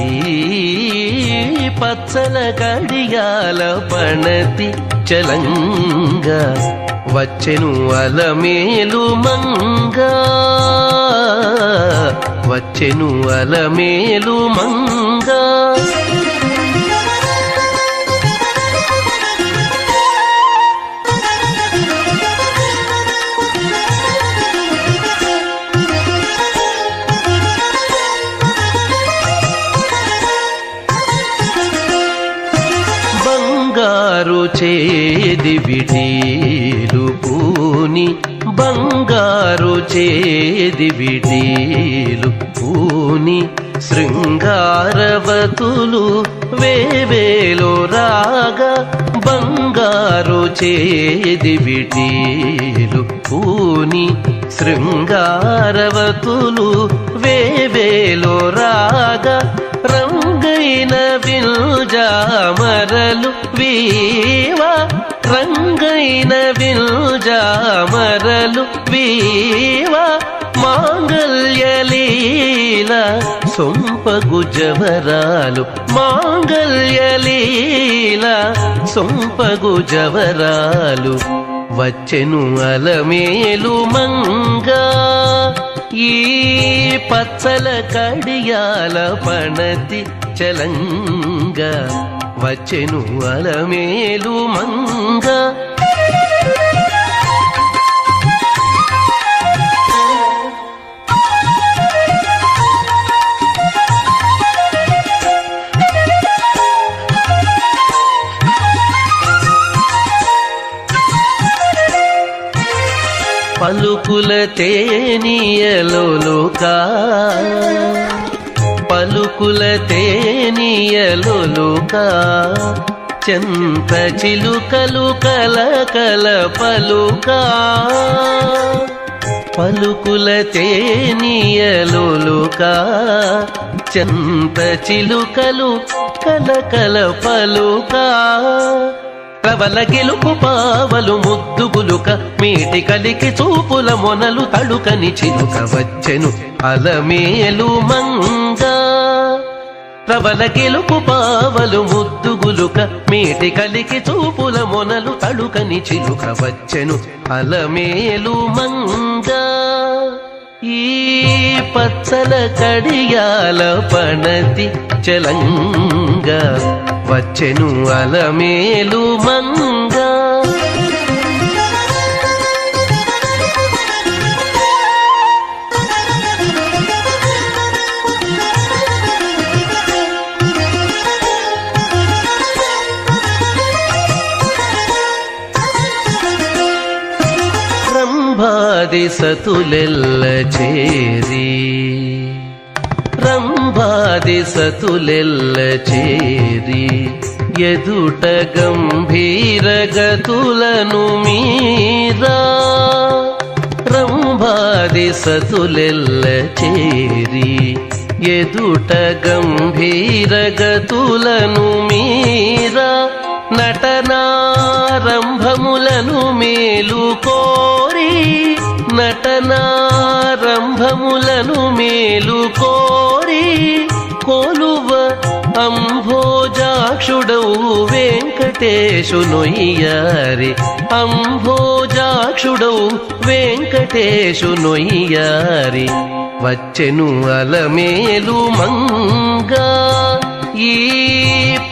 ఈ పచ్చల కడియాల పణతి చలంగా. వచ్చెను అలమేలు మంగా. వచ్చెను అలమేలు మంగా. బంగారు చేది విడీలు పూని బంగారు చేది విడీలు పూని శృంగారవతులు వేవేలో రాగ బంగారు చేది విడీలు పూని శృంగారవతులు వేవేలో రాగ జామరలు వీవా రంగైన విల్జామరలు వీవా మాంగల్యలీల సొంపగు జవరాలు మాంగల్యలీల సొంపగు జవరాలు వచ్చెను అలమేలు మంగా ఈ పచ్చల కడియాల పణతి చలంగ వచ్చెను అలమేలు మంగ. పలుకుల తేనియలో లోకా. పలుకుల తేనియలోలుకా చెంత చిలుకలు కల కల పలుకా. పలుకుల తేనియలోలుకా చెంత చిలుకలు కల కల పలుకా. ప్రవల గెలుపు పావలు ముద్దుగులుక మీటి కలికి చూపుల మొనలు తడుకని చిలుక వచ్చెను అలమేలు మంగ. ప్రబల గెలుపు పావలు ముద్దుగులుక మీటి కలికి చూపుల మొనలు తడుకని చిలుక వచ్చెను అలమేలు మంగ. ఈ పచ్చల కడియాల పణతి చలంగ వచ్చెను అలమేలు మంగ. రంభాది సతులెల్ల చేరి. రంభాది సతులెల్ల చేరి. ఎదుట గంభీర గతులను మీరా. రంభాది సతులెల్ల చేరి. ఎదుట గంభీర గతులను మీరా. నటనారంభములను మేలు కోరి నటనారంభములను మేలు కోరి కోలువ అంభోజాక్షుడవు వెంకటేశునొయ్యారి అంభోజాక్షుడవు వెంకటేశునొయ్యారి వచ్చెను అలమేలు మంగా ఈ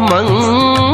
మంగా